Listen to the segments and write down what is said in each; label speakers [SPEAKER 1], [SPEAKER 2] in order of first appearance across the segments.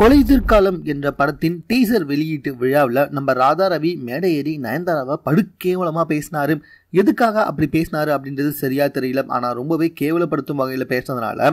[SPEAKER 1] கொலைதிர்காலம் என்ற படத்தின் டீசர் வெளியீட்டு விழாவில் நம்ம ராதா ரவி மேடை ஏறி நயன்தாராவை படுகேவலமாக பேசினாரு. எதுக்காக அப்படி பேசினாரு அப்படின்றது சரியா தெரியல. ஆனால் ரொம்பவே கேவலப்படுத்தும் வகையில் பேசுனதுனால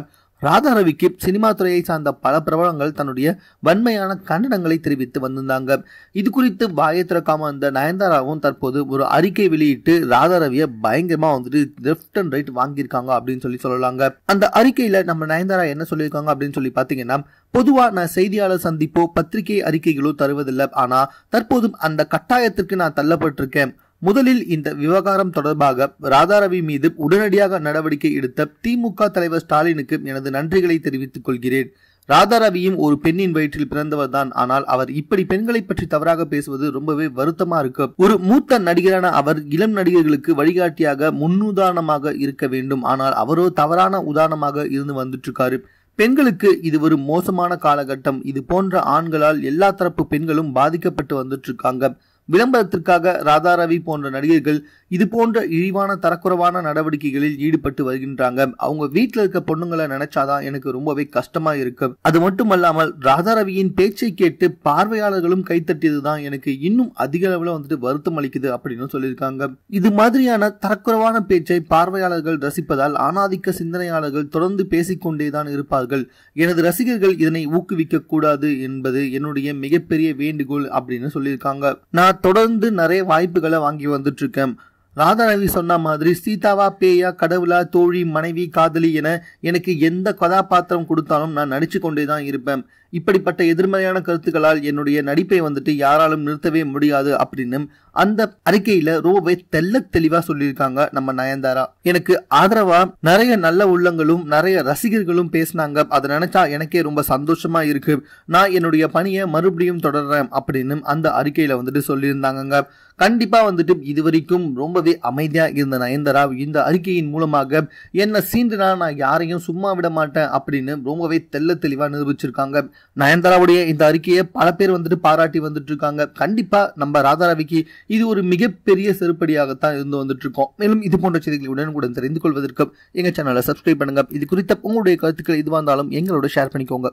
[SPEAKER 1] ராதா ரவிக்கு சினிமா துறையை சார்ந்த பல பிரபலங்கள் தன்னுடைய வன்மையான கண்டனங்களை தெரிவித்து வந்திருந்தாங்க. இது குறித்து வாயை திறக்காம வந்த நயன்தாராவும் தற்போது ஒரு அறிக்கை வெளியிட்டு ராதா ரவியை பயங்கரமா வந்துட்டு லெஃப்ட் அண்ட் ரைட் வாங்கியிருக்காங்க அப்படின்னு சொல்லி சொல்லலாங்க. அந்த அறிக்கையில நம்ம நயன்தாரா என்ன சொல்லியிருக்காங்க அப்படின்னு சொல்லி பாத்தீங்கன்னா பொதுவா நான் செய்தியாளர் சந்திப்போ பத்திரிகை அறிக்கைகளோ தருவதில்லை. ஆனா தற்போதும் அந்த கட்டாயத்திற்கு நான் தள்ளப்பட்டிருக்கேன். முதலில் இந்த விவகாரம் தொடர்பாக ராதாரவி மீது உடனடியாக நடவடிக்கை எடுத்த திமுக தலைவர் ஸ்டாலினுக்கு எனது நன்றிகளை தெரிவித்துக் கொள்கிறேன். ராதாரவியும் ஒரு பெண்ணின் வயிற்றில் பிறந்தவர் தான் ஆனால் அவர் இப்படி பெண்களை பற்றி தவறாக பேசுவது ரொம்பவே வருத்தமா இருக்கு. ஒரு மூத்த நடிகரான அவர் இளம் நடிகர்களுக்கு வழிகாட்டியாக முன்னுதாரணமாக இருக்க வேண்டும். ஆனால் அவரோ தவறான உதாரணமாக இருந்து வந்துட்டு இருக்காரு பெண்களுக்கு இது ஒரு மோசமான காலகட்டம். இது போன்ற ஆண்களால் எல்லா தரப்பு பெண்களும் பாதிக்கப்பட்டு வந்துட்டு இருக்காங்க விளம்பரத்திற்காக ராதாரவி போன்ற நடிகர்கள் இது போன்ற இழிவான தரக்குறைவான நடவடிக்கைகளில் ஈடுபட்டு வருகின்றாங்க. அவங்க வீட்டில் இருக்க பொண்ணுங்களை நினைச்சாதான் எனக்கு ரொம்பவே கஷ்டமா இருக்கு. அது மட்டுமல்லாமல் ராதாரவியின் பேச்சை கேட்டு பார்வையாளர்களும் கைத்தட்டியதுதான் எனக்கு இன்னும் அதிக அளவில் வந்துட்டு வருத்தம் அளிக்குது அப்படின்னு சொல்லியிருக்காங்க. இது மாதிரியான தரக்குறைவான பேச்சை பார்வையாளர்கள் ரசிப்பதால் ஆணாதிக்க சிந்தனையாளர்கள் தொடர்ந்து பேசிக்கொண்டேதான் இருப்பார்கள். எனது ரசிகர்கள் இதனை ஊக்குவிக்க கூடாது என்பது என்னுடைய மிகப்பெரிய வேண்டுகோள் அப்படின்னு சொல்லியிருக்காங்க. நான் தொடர்ந்து நிறைய வாய்ப்புகளை வாங்கி வந்துட்டு இருக்கேன். ராதாரவி சொன்ன மாதிரி சீதாவா பேயா கடவுளா தோழி மனைவி காதலி என எனக்கு எந்த கதாபாத்திரம் கொடுத்தாலும் நான் நடிச்சு கொண்டே தான் இருப்பேன். இப்படிப்பட்ட எதிர்மறையான கருத்துக்களால் என்னுடைய நடிப்பை வந்துட்டு யாராலும் நிறுத்தவே முடியாது அப்படின்னு அந்த அறிக்கையில ரொம்பவே தெல்ல தெளிவா சொல்லியிருக்காங்க நம்ம நயன்தாரா. எனக்கு ஆதரவா நிறைய நல்ல உள்ளங்களும் நிறைய ரசிகர்களும் பேசினாங்க. அதை நினைச்சா எனக்கே ரொம்ப சந்தோஷமா இருக்கு. நான் என்னுடைய பணியை மறுபடியும் தொடர்றேன் அப்படின்னு அந்த அறிக்கையில வந்துட்டு சொல்லியிருந்தாங்க கண்டிப்பா வந்துட்டு இதுவரைக்கும் ரொம்பவே அமைதியா இருந்த நயன்தாரா இந்த அறிக்கையின் மூலமாக என்ன சீண்டுனா நான் யாரையும் சும்மா விட மாட்டேன் அப்படின்னு ரொம்பவே தெல்ல தெளிவா நிரூபிச்சிருக்காங்க. நயன்தாராவுடைய இந்த அறிக்கையை பல பேர் வந்துட்டு பாராட்டி வந்துட்டு இருக்காங்க கண்டிப்பா நம்ம ராதாராவிக்கு இது ஒரு மிகப்பெரிய செருப்படியாகத்தான் இருந்து வந்துட்டு இருக்கோம் மேலும் இது போன்ற செய்திகளை உடனுக்குடன் தெரிந்து கொள்வதற்கு எங்க சேனலை சப்ஸ்கிரைப் பண்ணுங்க. இது குறித்த உங்களுடைய கருத்துக்கள் எதுவாக இருந்தாலும் எங்களோட ஷேர் பண்ணிக்கோங்க.